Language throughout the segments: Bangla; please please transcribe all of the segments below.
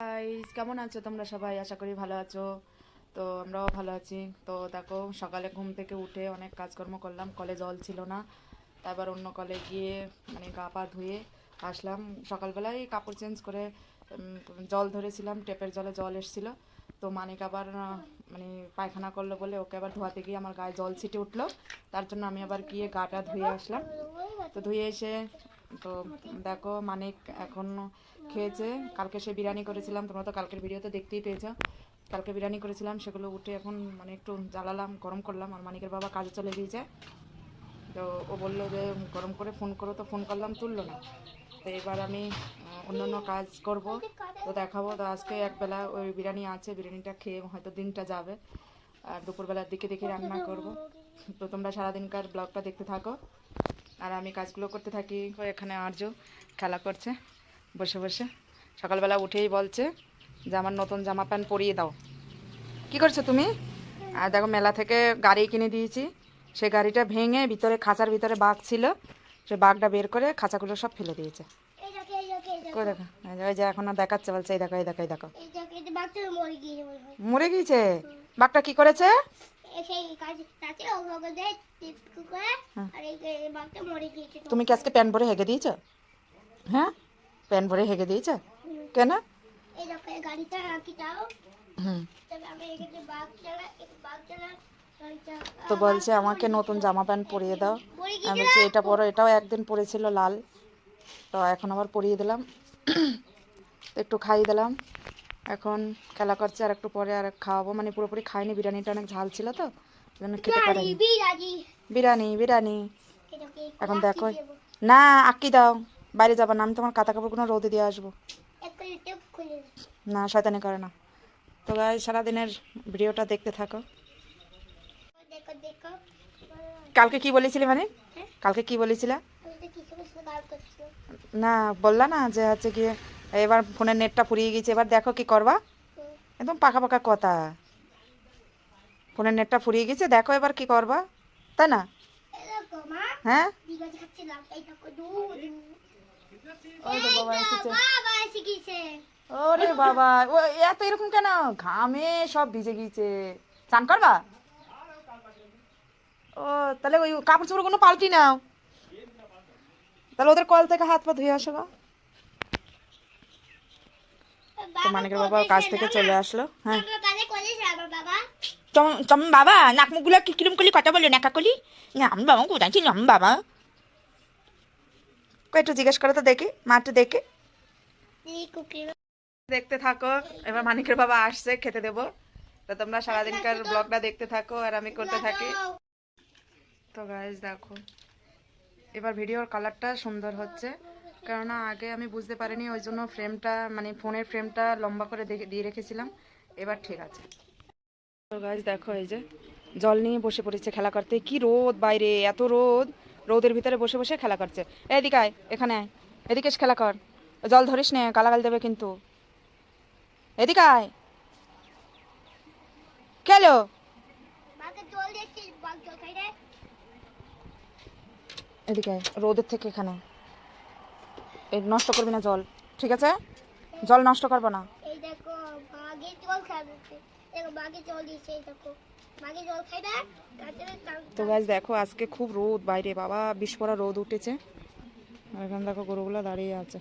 গাইস কেমন আছো তোমরা সবাই? আশা করি ভালো আছো। তো আমরাও ভালো আছি। তো দেখো, সকালে ঘুম থেকে উঠে অনেক কাজকর্ম করলাম। কলে জল ছিল না। তারপর অন্য কলে গিয়ে মানে গা পা ধুয়ে আসলাম। সকালবেলায় কাপড় চেঞ্জ করে জল ধরেছিলাম। টেপের জলে জল এসেছিল। তো মানিক আবার মানে পায়খানা করল বলে ওকে আবার ধোয়াতে গিয়ে আমার গায়ে জল ছিটে উঠল। তার জন্য আমি আবার গিয়ে গাটা ধুয়ে আসলাম। তো ধুয়ে এসে তো দেখো মানিক এখন খেয়েছে। কালকে সে বিরিয়ানি করেছিলাম, তোমরা তো কালকের ভিডিওতে দেখতেই পেয়েছ। কালকে বিরিয়ানি করেছিলাম, সেগুলো উঠে এখন মানে একটু জ্বালালাম, গরম করলাম, আর মানিকের বাবা কাজে চলে গিয়েছে। তো ও বলল যে, গরম করে ফোন করো তো, ফোন করলাম, তুললো না। তো এবার আমি অন্যান্য কাজ করব, তো দেখাবো। তো আজকে একবেলা ওই বিরিয়ানি আছে, বিরিয়ানিটা খেয়ে হয়তো দিনটা যাবে। আর দুপুরবেলার দিকে দেখে রান্না করব। তো তোমরা সারাদিনকার ব্লগটা দেখতে থাকো। আর আমি কাজগুলো করতে থাকি। এখানে আর্য খেলা করছে বসে বসে। সকালবেলা উঠেই বলছে যে আমার নতুন জামা প্যান্ট পরিয়ে দাও। কি করছ তুমি? আর দেখো মেলা থেকে গাড়ি কিনে দিয়েছি। সে গাড়িটা ভেঙে ভিতরে খাঁচার ভিতরে বাঘ ছিল। সে বাঘটা বের করে খাঁচাগুলো সব ফেলে দিয়েছে। কই দেখো ওই যে এখন দেখাচ্ছে বলছে এই দেখো এই দেখো এই দেখো। মরে গিয়েছে? বাঘটা কি করেছে? সেই কাজ তাতে ওগুলো দিয়ে করে আর এই এই মরে গিয়েছে তুমি কি আজকে প্যান্ট ভরে হেগে দিয়েছ? হ্যাঁ? প্যান্ট ভরে হেগে দিয়েছ? কেন? এই দেখো এই গাড়িটা রাখি দাও। হুম। তবে আমি এখানে বাঘ চালা এই বাঘ চালা তো বলছে আমাকে নতুন জামা প্যান্ট পরিয়ে দাও। আমি বলছি এটা পরো এটাও একদিন পরেছিল লাল। তো এখন আবার পরিয়ে দিলাম। একটু খাইয়ে দিলাম। এখন খেলা করছে আর একটু পরে আর খাওয়াবো। মানে পুরোপুরি খাইনি বিরিয়ানিটা অনেক ঝাল ছিল তো জন্য খেতে পারিনি। বিরিয়ানি বিরিয়ানি এখন দেখো। না আঁকি দাও। বাইরে যাব না আমি তোমার কাতা কাপড়গুলো রোদে দিয়ে আসব। না শয়তানি করে না। তো গাই সারাদিনের ভিডিওটা দেখতে থাকো। দেখো দেখো। কালকে কি বলেছিলে মানে? হ্যাঁ? কালকে কি বলেছিলে? না বললা না যে হচ্ছে গিয়ে এবার ফোনের নেটটা ফুরিয়ে গেছে, এবার দেখো কি করবা? একদম পাকা পাকা কথা। ফোনের নেটটা ফুরিয়ে গেছে, দেখো এবার কি করবা? তাই না? হ্যাঁ? ওরে বাবা, ও এত এরকম কেন? ঘামে সব ভিজে গিয়েছে চান করবা? ও, তাহলে ওই কাপড় চোপড় কোনো পাল্টি নাও। তাহলে ওদের কল থেকে হাত পা ধুয়ে আসো গা। তো মানিকের বাবা কাজ থেকে চলে আসলো? হ্যাঁ। আমার বাবা। চম চম বাবা নাক মুখগুলো কি কিরম করলি? কথা বলল? নাকা করলি না আমি বাবা কোথায় ছিল আমি বাবা একটু জিজ্ঞেস করে তো দেখি মা একটু দেখে দেখতে থাকো এবার মানিকের বাবা আসছে খেতে দেবো। তো তোমরা সারাদিনকার ব্লগটা দেখতে থাকো আর আমি করতে থাকি। তো গাইজ দেখো। এবার ভিডিওর কালারটা সুন্দর হচ্ছে। কেননা আগে আমি বুঝতে পারিনি ওই জন্য ফ্রেমটা মানে ফোনের ফ্রেমটা লম্বা করে দেখে- দিয়ে রেখেছিলাম। এবার ঠিক আছে। তো গাইজ দেখো এই যে জল নিয়ে বসে পড়েছে খেলা করতে। কি রোদ বাইরে এত রোদ। রোদের ভিতরে বসে বসে খেলা করছে। এদিকে আয় এখানে আয়। এদিকে এসে খেলা কর। জল ধরিস নে গালাগাল দেবে কিন্তু। এদিকে আয়। খেলো। এদিকে আয়, রোদের থেকে এখানে এই নষ্ট করবি না জল ঠিক আছে? জল নষ্ট করব না। এই দেখো বাঘে জল খাবে দেখো বাঘে জল দিয়েছে এই দেখো। বাঘে জল খাই না গাছের তো গাছ দেখো আজকে খুব রোদ বাইরে বাবা বিস্ফোরা রোদ উঠেছে। আর এখানে দেখো গরুগুলো দাঁড়িয়ে আছে।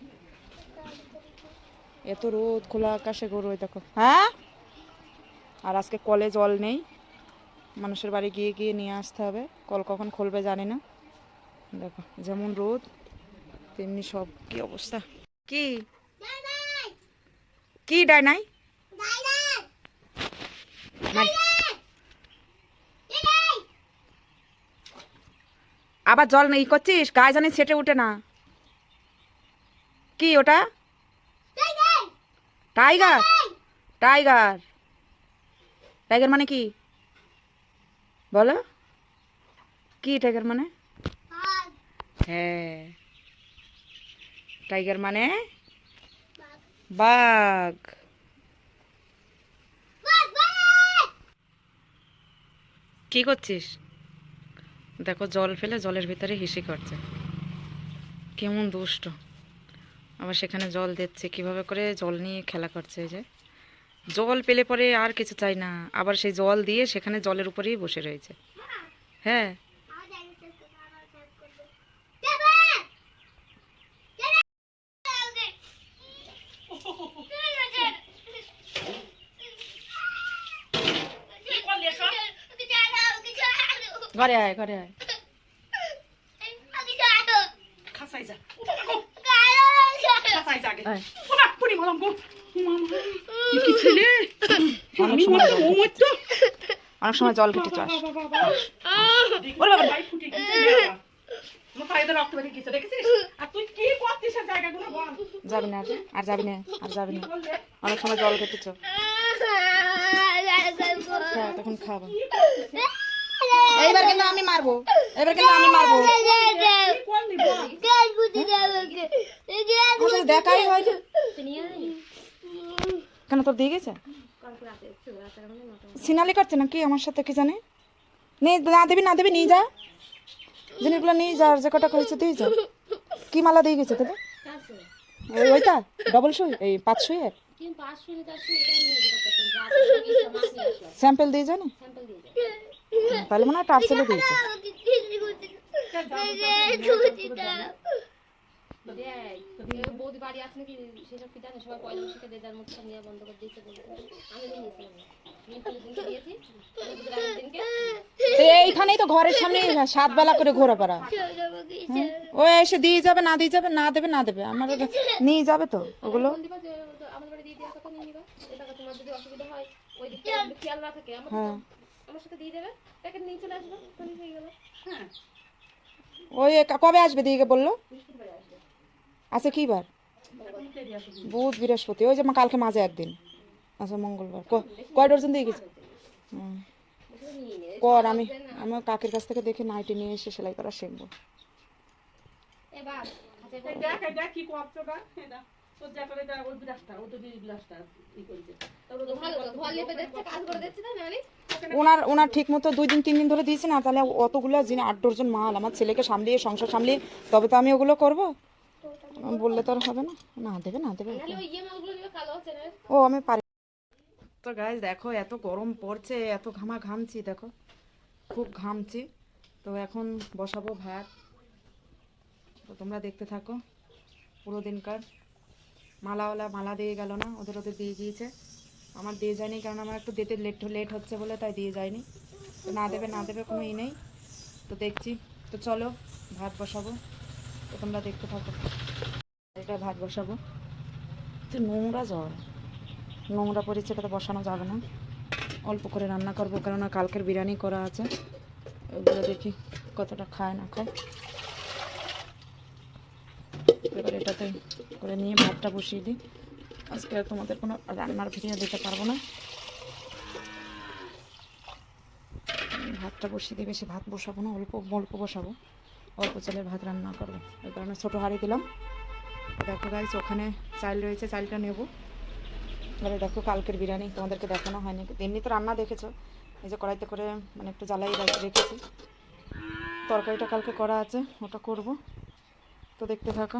এত রোদ খোলা আকাশে গরু ওই দেখো। হ্যাঁ? আর আজকে কলে জল নেই। মানুষের বাড়ি গিয়ে গিয়ে নিয়ে আসতে হবে। কল কখন খুলবে জানি না। দেখো যেমন রোদ। তেমনি সব কি অবস্থা? কি? কি ডায় নাই মানে- আবার জল নেই করছিস? গায়ে জানি সেটে উঠে না। কি ওটা? টাইগার টাইগার টাইগার মানে কি? বলো। কি টাইগার মানে? হ্যাঁ। টাইগার মানে? বাঘ। কি করছিস? দেখো জল ফেলে জলের ভিতরে হিসি করছে। কেমন দুষ্ট। আবার সেখানে জল দিচ্ছে, কীভাবে করে জল নিয়ে খেলা করছে যে। জল পেলে পরে আর কিছু চাই না, আবার সেই জল দিয়ে সেখানে জলের উপরেই বসে রয়েছে। হ্যাঁ আমার জায়গা শেষ করবে, আমার শেষ করবে। যাবে! যাবে! ওকে। ওকে ছাড়ো, ওকে ছাড়ো। ঘরে আয় ঘরে আয়। খাসাই যা ছাড়ো, ছাড়ো। খাসাই যা আগে ওরা পুরি মালাম গো কি ছেলে? অনেক আমি সময় জল ও মতো অনেক সময় জল কেটে চাস। বাবা বাবা। ওরে বাবা। ভাই ফুটে গেছে বাবা। আমার পায়ে রক্ত বেরিয়ে গেছে দেখেছিস? আর তুই কি করছিস এই জায়গাগুলো বল। যাবি না আর? যাবি না আর যাবি না। অনেক সময় জল কেটেছ তখন খাব। এইবার কিন্তু আমি মারবো এবার কিন্তু আমি মারবো দেখাই হয় কেন তোর দিয়ে গেছে সিনালি করছে নাকি আমার সাথে কি জানে না দেবি না দেবি নিয়ে যা জিনিসগুলো নিয়ে যা আর যে কটা করেছে দিয়ে যা কি মালা দিয়ে গেছে তোদের ওইটা ডবল সুই এই পাঁচ সুইয়ের স্যাম্পল দিয়ে জানি তাহলে মনে হয় টার্সেলে দিয়েছে। বৌদি বাড়ি আছে নাকি সেসব কি জানে সবাই পয়লা বৈশাখে যে যার মুখটা নিয়ে বন্ধ করে দিয়েছে আমি তো নিয়েছিলাম না। আমি পুলিশ দিনকে দিয়েছি পুলিশ দিনের আগের দিনকে তো এইখানেই তো ঘরের সামনে সাত বেলা করে ঘোরা পাড়া ও এসে দিয়ে যাবে না দিয়ে যাবে না দেবে না দেবে। আমার নিয়ে যাবে তো ওগুলো। হয় আমার সাথে দিয়ে দেবে? প্যাকেট নিয়ে চলে আসব তাহলে হয়ে গেল। হ্যাঁ। ওই কবে আসবে দিকে বলল? আচ্ছা কি বার? বুধ বৃহস্পতি ওই যে মা কালকে মাঝে একদিন। আচ্ছা মঙ্গলবার। ক- কয় ডজন দিয়ে গেছে? হুম। কর আমি আমার কাকের কাছ থেকে দেখে নাইটি নিয়ে এসে সেলাই করা শিখব। এবার মানে ওনার ওনার ঠিক মতো দুই দিন তিন দিন ধরে দিয়েছে না তাহলে অতগুলো যিনি আট মাল আমার ছেলেকে সামলিয়ে সংসার সামলিয়ে তবে তো আমি ওগুলো করব? বললে তো আর হবে না। না দেবে না দেবে ইয়ে মালগুলো নিয়ে কালো হচ্ছে না। ও আমি পারি। তো গাছ দেখো এত গরম পড়ছে এত ঘামা ঘামছি দেখো খুব ঘামছি। তো এখন বসাবো ভাত। তো তোমরা দেখতে থাকো পুরো দিনকার। মালাওয়ালা মালা দিয়ে গেল না, ওদের ওদের দিয়ে গিয়েছে। আমার দিয়ে যায়নি কারণ আমার একটু দিতে লেট লেট হচ্ছে বলে, তাই দিয়ে যায়নি। না দেবে না দেবে কোনো ই নেই। তো দেখছি। তো চলো, ভাত বসাবো। তো তোমরা দেখতে থাকো। এটা ভাত বসাবো। তো নোংরা জল। নোংরা পড়েছে এটা তো বসানো যাবে না। অল্প করে রান্না করব, কেননা কালকের বিরিয়ানি করা আছে। ওগুলো দেখি কতটা খায়, না খায়। এবার এটাতে করে নিয়ে ভাতটা বসিয়ে দিই। আজকে আর তোমাদের কোনো রান্নার ভিডিও দিতে পারব না। ভাতটা বসিয়ে দিয়ে বেশি ভাত বসাবো না, অল্প অল্প বসাবো। অল্প চালের ভাত রান্না করব। এই কারণে ছোটো হাঁড়ি দিলাম। দেখো গাইস ওখানে চাল রয়েছে, চালটা নেব। এবারে দেখো কালকের বিরিয়ানি তোমাদেরকে দেখানো হয়নি। এমনি তো রান্না দেখেছ। এই যে কড়াইতে করে মানে একটু জ্বালাই রেখেছি। তরকারিটা কালকে করা আছে, ওটা করব। তো দেখতে থাকো।